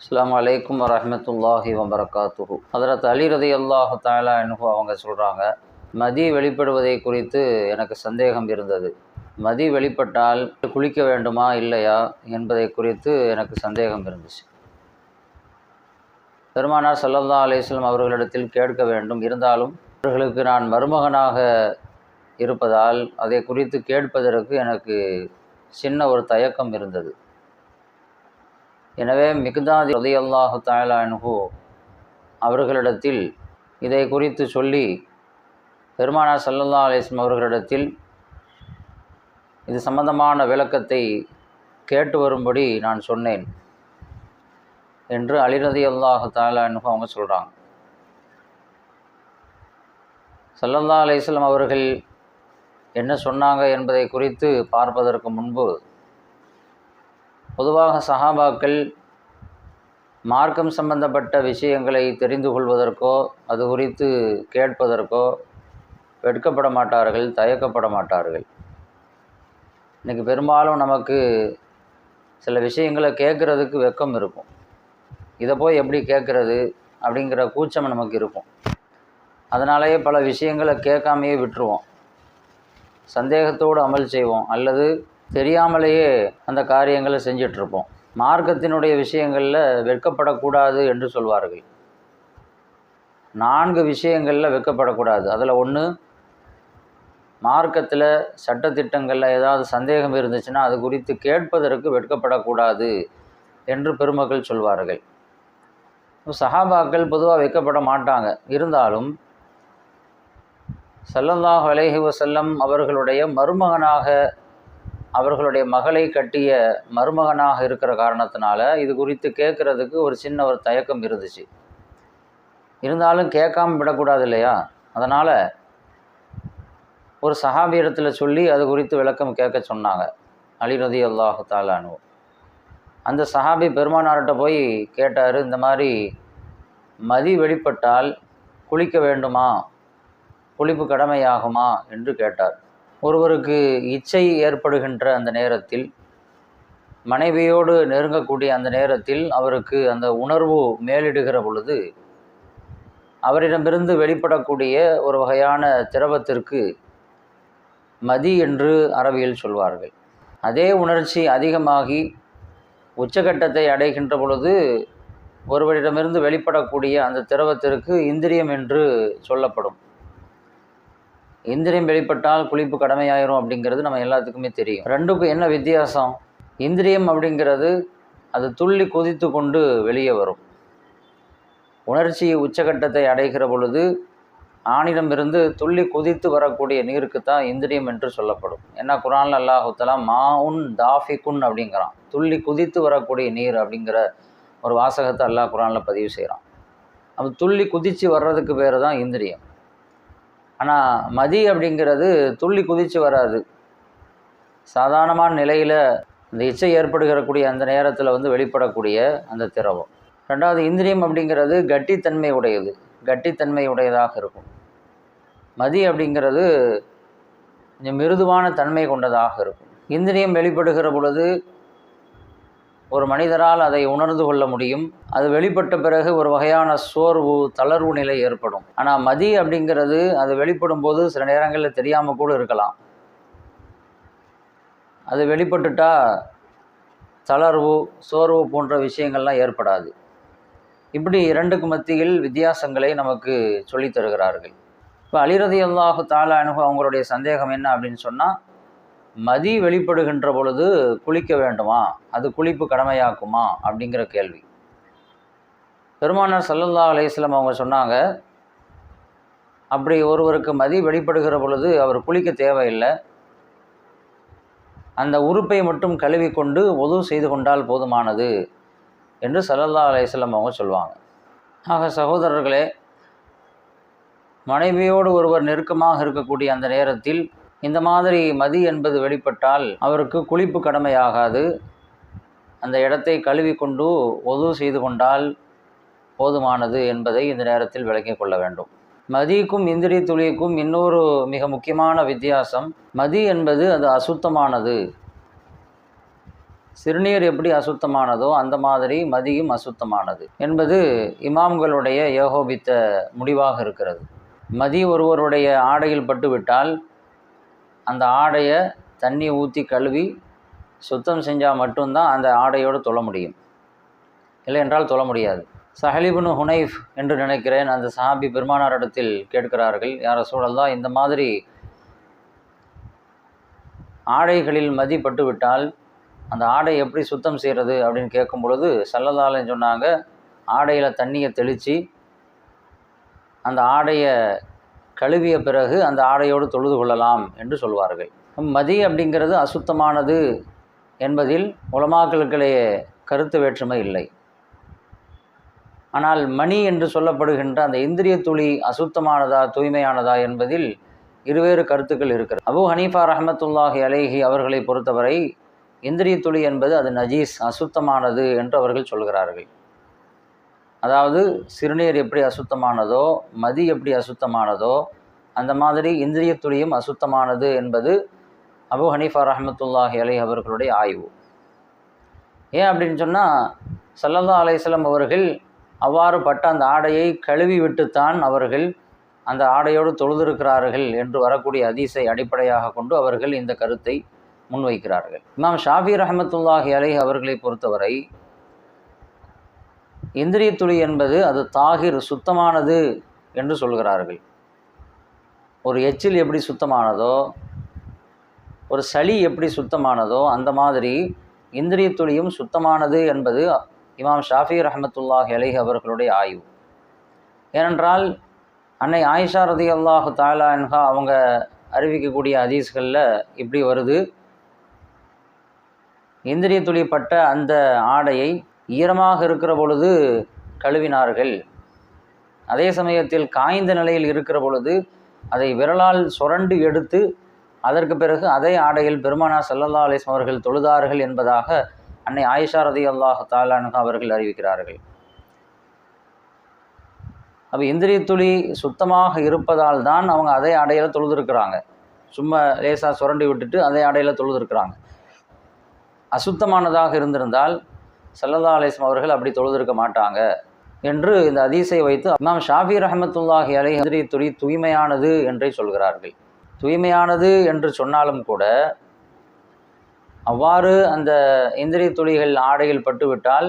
அஸ்லாம் அலைக்கும் வரமத்துல்லாஹி வபரகாத்துஹு. அதில் அலி ரதி அல்லாஹு தாலா அன்ஹு அவங்க சொல்கிறாங்க மதி வெளிப்படுவதை குறித்து எனக்கு சந்தேகம் இருந்தது. மதி வெளிப்பட்டால் குளிக்க வேண்டுமா இல்லையா என்பதை குறித்து எனக்கு சந்தேகம் இருந்துச்சு. பெருமானார் சல்லல்லா அலைஹி அவர்களிடத்தில் கேட்க வேண்டும். இருந்தாலும் அவர்களுக்கு நான் மருமகனாக இருப்பதால் அதை குறித்து கேட்பதற்கு எனக்கு சின்ன ஒரு தயக்கம் இருந்தது. எனவே மிகுதாதி ரதியல்லாஹு தாலா அவர்களிடத்தில் இதை குறித்து சொல்லி பெருமானா சல்லல்லா அலிஸ்லம் அவர்களிடத்தில் இது சம்பந்தமான விளக்கத்தை கேட்டு வரும்படி நான் சொன்னேன் என்று அலிரதி அல்லாஹு தாலா அவங்க சொல்கிறாங்க சல்லல்லா அலிஸ்லம் அவர்கள் என்ன சொன்னாங்க என்பதை குறித்து பார்ப்பதற்கு முன்பு பொதுவாக சஹாபாக்கள் மார்க்கம் சம்பந்தப்பட்ட விஷயங்களை தெரிந்து கொள்வதற்கோ அது குறித்து கேட்பதற்கோ வெட்கப்பட மாட்டார்கள் தயக்கப்பட மாட்டார்கள். இன்றைக்கி பெரும்பாலும் நமக்கு சில விஷயங்களை கேட்குறதுக்கு வெக்கம் இருக்கும். இதை போய் எப்படி கேட்குறது அப்படிங்கிற கூச்சம் நமக்கு இருக்கும். அதனாலேயே பல விஷயங்களை கேட்காமையே விட்டுருவோம். சந்தேகத்தோடு அமல் செய்வோம். அல்லது தெரியாமலேயே அந்த காரியங்களை செஞ்சிட்ருப்போம். மார்க்கத்தினுடைய விஷயங்களில் வெட்கப்படக்கூடாது என்று சொல்வார்கள். நான்கு விஷயங்களில் வெட்கப்படக்கூடாது. அதில் ஒன்று மார்க்கத்தில் சட்டத்திட்டங்களில் ஏதாவது சந்தேகம் இருந்துச்சுன்னா அது குறித்து கேட்பதற்கு வெட்கப்படக்கூடாது என்று பெருமக்கள் சொல்வார்கள். சஹாபாக்கள் பொதுவாக வைக்கப்பட மாட்டாங்க. இருந்தாலும் சல்லல்லாஹ் அலைஹி வசல்லம் அவர்களுடைய மருமகனாக அவர்களுடைய மகளை கட்டிய மருமகனாக இருக்கிற காரணத்தினால இது குறித்து கேட்குறதுக்கு ஒரு சின்ன ஒரு தயக்கம் இருந்துச்சு. இருந்தாலும் கேட்காம விடக்கூடாது இல்லையா? அதனால் ஒரு சஹாபி சொல்லி அது குறித்து விளக்கம் கேட்க சொன்னாங்க. அலி ரதி அல்லாஹு தாலானு அந்த சஹாபி பெருமானார்கிட்ட போய் கேட்டார் இந்த மாதிரி மதி வெளிப்பட்டால் குளிக்க வேண்டுமா? குளிப்பு கடமையாகுமா? என்று கேட்டார். ஒருவருக்கு இச்சை ஏற்படுகின்ற அந்த நேரத்தில் மனைவியோடு நெருங்கக்கூடிய அந்த நேரத்தில் அவருக்கு அந்த உணர்வு மேலிடுகிற பொழுது அவரிடமிருந்து வெளிப்படக்கூடிய ஒரு வகையான திரவத்திற்கு மதி என்று அரபியில் சொல்வார்கள். அதே உணர்ச்சி அதிகமாகி உச்சகட்டத்தை அடைகின்ற பொழுது ஒருவரிடமிருந்து வெளிப்படக்கூடிய அந்த திரவத்திற்கு இந்திரியம் என்று சொல்லப்படும். இந்திரியம் வெளிப்பட்டால் குளிப்பு கடமையாயிரும் அப்படிங்கிறது நம்ம எல்லாத்துக்குமே தெரியும். ரெண்டுக்கும் என்ன வித்தியாசம்? இந்திரியம் அப்படிங்கிறது அது துள்ளி கொதித்து கொண்டு வெளியே வரும். உணர்ச்சி உச்சகட்டத்தை அடைகிற பொழுது ஆணிடமிருந்து துள்ளி குதித்து வரக்கூடிய நீருக்கு தான் இந்திரியம் என்று சொல்லப்படும். ஏன்னா குரான் அல்லாஹுத்தலா மாவுன் தாஃபிகுன் அப்படிங்கிறான். துள்ளி குதித்து வரக்கூடிய நீர் அப்படிங்கிற ஒரு வாசகத்தை அல்லாஹ் குரானில் பதிவு செய்கிறான் அப்போ துள்ளி குதித்து வர்றதுக்கு பேர் தான் இந்திரியம். ஆனால் மதி அப்படிங்கிறது துள்ளி குதித்து வராது. சாதாரணமான நிலையில் இந்த இச்சை ஏற்படுகிறக்கூடிய அந்த நேரத்தில் வந்து வெளிப்படக்கூடிய அந்த திரவம். ரெண்டாவது இந்திரியம் அப்படிங்கிறது கட்டித்தன்மை உடையது. கட்டித்தன்மை உடையதாக இருக்கும். மதி அப்படிங்கிறது கொஞ்சம் மிருதுவான தன்மை கொண்டதாக இருக்கும். இந்திரியம் வெளிப்படுகிற பொழுது ஒரு மனிதரால் அதை உணர்ந்து கொள்ள முடியும். அது வெளிப்பட்ட பிறகு ஒரு வகையான சோர்வு தளர்வு நிலை ஏற்படும். ஆனால் மதி அப்படிங்கிறது அது வெளிப்படும் போது சில நேரங்களில் தெரியாமல் கூட இருக்கலாம். அது வெளிப்பட்டுட்டா தளர்வு சோர்வு போன்ற விஷயங்கள்லாம் ஏற்படாது. இப்படி இரண்டுக்கு மத்தியில் வித்தியாசங்களை நமக்கு சொல்லித் தருகிறார்கள். இப்போ அலிரதி அல்லாஹு தாலா அனுகு அவங்களுடைய சந்தேகம் என்ன அப்படின்னு சொன்னால் மதி வெளிப்படுகின்ற பொழுது குளிக்க வேண்டுமா? அது குளிப்பு கடமையாக்குமா? அப்படிங்கிற கேள்வி. பெருமானார் சல்லல்லா அலையம் அவங்க சொன்னாங்க அப்படி ஒருவருக்கு மதி வெளிப்படுகிற பொழுது அவர் குளிக்க தேவையில்லை. அந்த உறுப்பை மட்டும் கழுவி கொண்டு உதவு செய்து கொண்டால் போதுமானது என்று சல்லல்லா அலையம் அவங்க சொல்லுவாங்க. ஆக சகோதரர்களே மனைவியோடு ஒருவர் நெருக்கமாக இருக்கக்கூடிய அந்த நேரத்தில் இந்த மாதிரி மதி என்பது வெளிப்பட்டால் அவருக்கு குளிப்பு கடமையாகாது. அந்த இடத்தை கழுவி கொண்டு ஒது செய்து கொண்டால் போதுமானது என்பதை இந்த நேரத்தில் விளங்கிக் கொள்ள வேண்டும். மதிக்கும் இந்திரிய துளிக்கும் இன்னொரு மிக முக்கியமான வித்தியாசம் மதி என்பது அது அசுத்தமானது. சிறுநீர் எப்படி அசுத்தமானதோ அந்த மாதிரி மதியும் அசுத்தமானது என்பது இமாம்களுடைய ஏகோபித்த முடிவாக இருக்கிறது. மதி ஒருவருடைய ஆடையில் பட்டுவிட்டால் அந்த ஆடையை தண்ணி ஊற்றி கழுவி சுத்தம் செஞ்சால் மட்டும்தான் அந்த ஆடையோடு தொழ முடியும். இல்லை என்றால் தொழ முடியாது. சஹலிபுனு ஹுனைஃப் என்று நினைக்கிறேன் அந்த சஹாபி பெருமானாரிடத்தில் கேட்கிறார்கள் யார சூழல்தான் இந்த மாதிரி ஆடைகளில் மதிப்பட்டு விட்டால் அந்த ஆடை எப்படி சுத்தம் செய்கிறது அப்படின்னு கேட்கும் பொழுது சல்லதாலன்னு சொன்னாங்க ஆடையில் தண்ணியை தெளித்து அந்த ஆடையை கழுவிய பிறகு அந்த ஆடையோடு தொழுது கொள்ளலாம் என்று சொல்வார்கள். மதி அப்படிங்கிறது அசுத்தமானது என்பதில் உலமாக்களுக்கிடையே கருத்து வேற்றுமை இல்லை. ஆனால் மணி என்று சொல்லப்படுகின்ற அந்த இந்திரிய துளி அசுத்தமானதா தூய்மையானதா என்பதில் இருவேறு கருத்துக்கள் இருக்கிறது. அபு ஹனீஃபா ரஹமத்துல்லாஹி அலேஹி அவர்களை பொறுத்தவரை இந்திரிய துளி என்பது அது நஜீஸ் அசுத்தமானது என்று அவர்கள் சொல்கிறார்கள். அதாவது சிறுநீர் எப்படி அசுத்தமானதோ மதி எப்படி அசுத்தமானதோ அந்த மாதிரி இந்திரிய துளியும் அசுத்தமானது என்பது அபு ஹனீஃபா ரஹமத்துல்லாஹி அலை அவர்களுடைய ஆய்வு. ஏன் அப்படின்னு சொன்னால் சல்லல்லா அலையம் அவர்கள் அவ்வாறு பட்ட அந்த ஆடையை கழுவி விட்டுத்தான் அவர்கள் அந்த ஆடையோடு தொழுதிருக்கிறார்கள் என்று வரக்கூடிய அதிசை அடிப்படையாக கொண்டு அவர்கள் இந்த கருத்தை முன்வைக்கிறார்கள். இமாம் ஷாஃபி ரஹமத்துல்லாஹி அலை அவர்களை பொறுத்தவரை இந்திரிய துளி என்பது அது தாகிர் சுத்தமானது என்று சொல்கிறார்கள். ஒரு எச்சில் எப்படி சுத்தமானதோ ஒரு சளி எப்படி சுத்தமானதோ அந்த மாதிரி இந்திரிய துளியும் சுத்தமானது என்பது இமாம் ஷாஃபி ரஹமத்துல்லாஹ் அலைஹி அவர்களுடைய ஆய்வு. ஏனென்றால் அன்னை ஆயிஷா ரதி அல்லாஹு தாலான்ஹா அவங்க அறிவிக்கக்கூடிய ஹதீஸ்களில் இப்படி வருது. இந்திரிய துளிப்பட்ட அந்த ஆடையை ஈரமாக இருக்கிற பொழுது கழுவினார்கள். அதே சமயத்தில் காய்ந்த நிலையில் இருக்கிற பொழுது அதை விரலால் சுரண்டு எடுத்து அதற்கு பிறகு அதே ஆடையில் பெருமானா சல்லல்லா அலிஸ்லாம் அவர்கள் தொழுதார்கள் என்பதாக அன்னை ஆயிஷா ரதி அல்லாஹ் தாலானுகா அவர்கள் அறிவிக்கிறார்கள். அப்போ இந்திரிய துளி சுத்தமாக இருப்பதால் தான் அவங்க அதே ஆடையில் தொழுதுருக்கிறாங்க. சும்மா லேசாக சுரண்டி விட்டுட்டு அதே ஆடையில் தொழுதுருக்கிறாங்க. அசுத்தமானதாக இருந்திருந்தால் சல்லல்லா அலிஸ்லாம் அவர்கள் அப்படி தொழுதிருக்க மாட்டாங்க என்று இந்த அதிசை வைத்து இமாம் ஷாஃபி ரஹமத்துல்லாஹி அலை ஹதிரி துளி தூய்மையானது என்றே சொல்கிறார்கள். தூய்மையானது என்று சொன்னாலும் கூட அவ்வாறு அந்த இந்திரிய துளிகள் ஆடையில் பட்டுவிட்டால்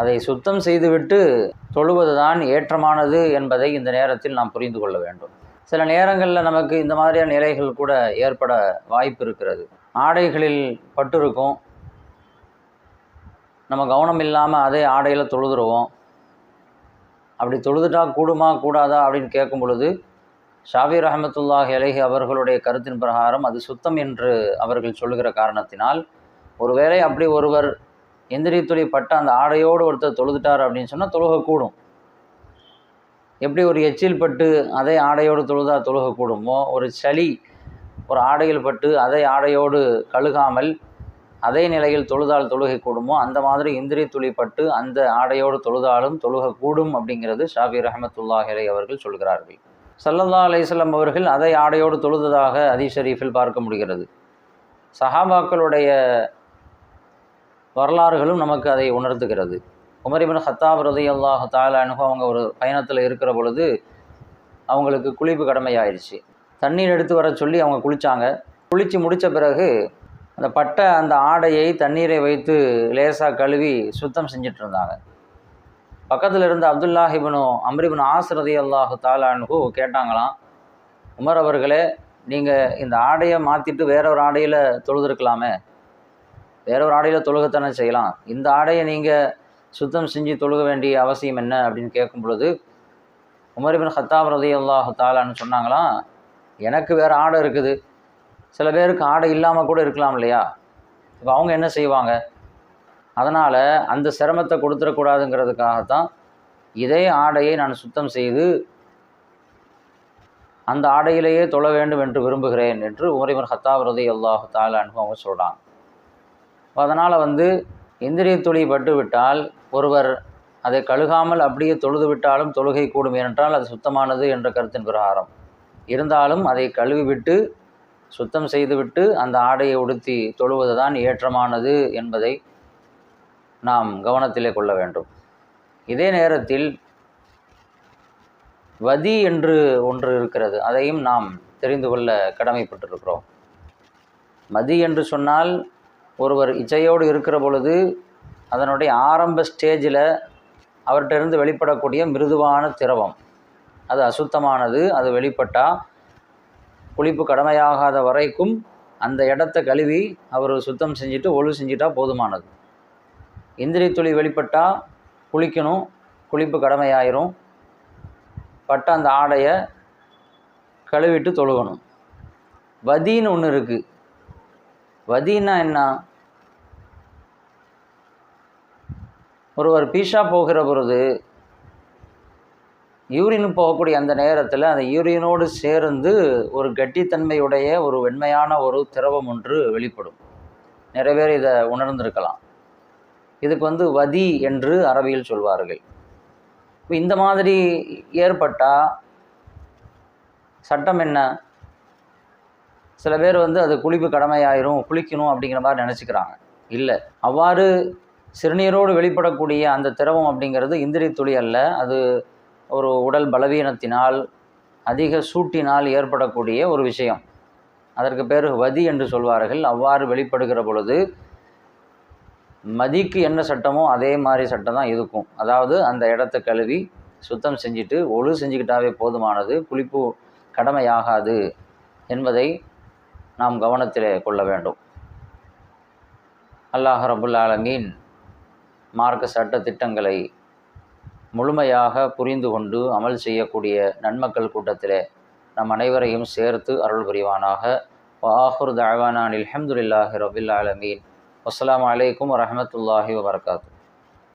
அதை சுத்தம் செய்துவிட்டு தொழுவதுதான் ஏற்றமானது என்பதை இந்த நேரத்தில் நாம் புரிந்து கொள்ள வேண்டும். சில நேரங்களில் நமக்கு இந்த மாதிரியான நிலைகள் கூட ஏற்பட வாய்ப்பு இருக்கிறது. ஆடைகளில் பட்டிருக்கும் நம்ம கவனம் இல்லாமல் அதே ஆடையில் தொழுதுருவோம். அப்படி தொழுதுட்டா கூடுமா கூடாதா அப்படின்னு கேட்கும் பொழுது ஷாபீர் அஹமத்துல்லாஹ் அலஹி அவர்களுடைய கருத்தின் பிரகாரம் அது சுத்தம் என்று அவர்கள் சொல்லுகிற காரணத்தினால் ஒருவேளை அப்படி ஒருவர் எந்திரித்துளி பட்ட அந்த ஆடையோடு ஒருத்தர் தொழுதுட்டார் அப்படின்னு சொன்னால் தொழுக கூடும் எப்படி ஒரு எச்சில் பட்டு அதே ஆடையோடு தொழுதா தொழுக கூடுமோ ஒரு சளி ஒரு ஆடையில் பட்டு அதே ஆடையோடு கழுகாமல் அதே நிலையில் தொழுதால் தொழுகை கூடுமோ அந்த மாதிரி இந்திரிய துளிப்பட்டு அந்த ஆடையோடு தொழுதாலும் தொழுக கூடும் அப்படிங்கிறது ஷாபி ரஹமத்துல்லாஹிலை அவர்கள் சொல்கிறார்கள். சல்லல்லா அலிஸ்லாம் அவர்கள் அதை ஆடையோடு தொழுததாக அதி ஷரீஃபில் பார்க்க முடிகிறது. சஹாபாக்களுடைய வரலாறுகளும் நமக்கு அதை உணர்த்துகிறது. உமரிபின் ஹத்தாப் ரதி அல்லாஹ் தால அனுபவம் அவங்க ஒரு பயணத்தில் இருக்கிற பொழுது அவங்களுக்கு குளிப்பு கடமையாயிருச்சு. தண்ணீர் எடுத்து வர சொல்லி அவங்க குளித்தாங்க குளித்து முடித்த பிறகு அந்த பட்டை அந்த ஆடையை தண்ணீரை வைத்து லேசாக கழுவி சுத்தம் செஞ்சிட்டு இருந்தாங்க பக்கத்தில் இருந்த அப்துல்லாஹிபனு அம்ரிபின் ஆசிரதி அல்லாஹு தாலானுகு கேட்டாங்களாம் உமர் அவர்களே நீங்கள் இந்த ஆடையை மாற்றிட்டு வேற ஒரு ஆடையில் தொழுதுருக்கலாமே. வேற ஒரு ஆடையில் தொழுகத்தானே செய்யலாம். இந்த ஆடையை நீங்கள் சுத்தம் செஞ்சு தொழுக வேண்டிய அவசியம் என்ன அப்படின்னு கேட்கும் பொழுது உமரிபின் ஹத்தாப் ரதி அல்லாஹு தாலான்னு சொன்னாங்களாம் எனக்கு வேறு ஆடை இருக்குது. சில பேருக்கு ஆடை இல்லாமல் கூட இருக்கலாம் இல்லையா? இப்போ அவங்க என்ன செய்வாங்க? அதனால் அந்த சிரமத்தை கொடுத்துடக்கூடாதுங்கிறதுக்காகத்தான் இதே ஆடையை நான் சுத்தம் செய்து அந்த ஆடையிலேயே தொழ வேண்டும் என்று விரும்புகிறேன் என்று உமரிமர் ஹத்தாவிரதை அல்லாஹு தால அவங்க சொல்கிறாங்க அதனால் வந்து இந்திரிய துளி பட்டு விட்டால் ஒருவர் அதை கழுகாமல் அப்படியே தொழுது விட்டாலும் தொழுகை கூடும் ஏனென்றால் அது சுத்தமானது என்ற கருத்தின் பிரகாரம். இருந்தாலும் அதை கழுவி விட்டு சுத்தம் செய்துவிட்டு அந்த ஆடையை உடுத்தி தொழுவது தான் ஏற்றமானது என்பதை நாம் கவனத்திலே கொள்ள வேண்டும். இதே நேரத்தில் வதி என்று ஒன்று இருக்கிறது. அதையும் நாம் தெரிந்து கொள்ள கடமைப்பட்டிருக்கிறோம். மதி என்று சொன்னால் ஒருவர் இச்சையோடு இருக்கிற பொழுது அதனுடைய ஆரம்ப ஸ்டேஜில் அவர்கிட்ட இருந்து வெளிப்படக்கூடிய மிருதுவான திரவம். அது அசுத்தமானது. அது வெளிப்பட்டால் குளிப்பு கடமையாகாத வரைக்கும் அந்த இடத்த கழுவி அவர் சுத்தம் செஞ்சுட்டு ஒழு செஞ்சிட்டா போதுமானது. இந்திரி துளி வெளிப்பட்டால் குளிக்கணும் குளிப்பு கடமையாயிரும். பட்ட அந்த ஆடையை கழுவிட்டு தொழுகணும். வதின்னு ஒன்று இருக்குது வதின்னா என்ன? ஒருவர் பீஷா போகிற பொழுது யூரின் போகக்கூடிய அந்த நேரத்தில் அந்த யூரினோடு சேர்ந்து ஒரு கட்டித்தன்மையுடைய ஒரு வெண்மையான ஒரு திரவம் ஒன்று வெளிப்படும். நிறைய பேர் இதை உணர்ந்திருக்கலாம். இதுக்கு வந்து வதி என்று அரபியில் சொல்வார்கள். இப்போ இந்த மாதிரி ஏற்பட்டால் சட்டம் என்ன? சில பேர் வந்து அது குளிப்பு கடமையாயிரும் குளிக்கணும் அப்படிங்கிற மாதிரி நினச்சிக்கிறாங்க. இல்லை அவ்வாறு சிறுநீரோடு வெளிப்படக்கூடிய அந்த திரவம் அப்படிங்கிறது இந்திரி துளி அல்ல அது ஒரு உடல் பலவீனத்தினால் அதிக சூட்டினால் ஏற்படக்கூடிய ஒரு விஷயம். அதற்கு பேர் வதி என்று சொல்வார்கள். அவ்வாறு வெளிப்படுகிற பொழுது மதிக்கு என்ன சட்டமோ அதே மாதிரி சட்டம் தான் இருக்கும் அதாவது அந்த இடத்த கழுவி சுத்தம் செஞ்சுட்டு ஒழு செஞ்சுக்கிட்டாவே போதுமானது குளிப்பு கடமையாகாது என்பதை நாம் கவனத்தில் கொள்ள வேண்டும். அல்லாஹ் ரபுல் ஆலமீன் மார்க்க சட்ட திட்டங்களை முழுமையாக புரிந்து கொண்டு அமல் செய்யக்கூடிய நன்மக்கள் கூட்டத்தில் நம் அனைவரையும் சேர்த்து அருள் புரிவானாக. வாஹுர் தவானான் அலமதுல்லாஹி ரபில் ஆலமீன். அஸ்லாம் வலைக்கம் வரமத்துல்லாஹி வபர்காத்து.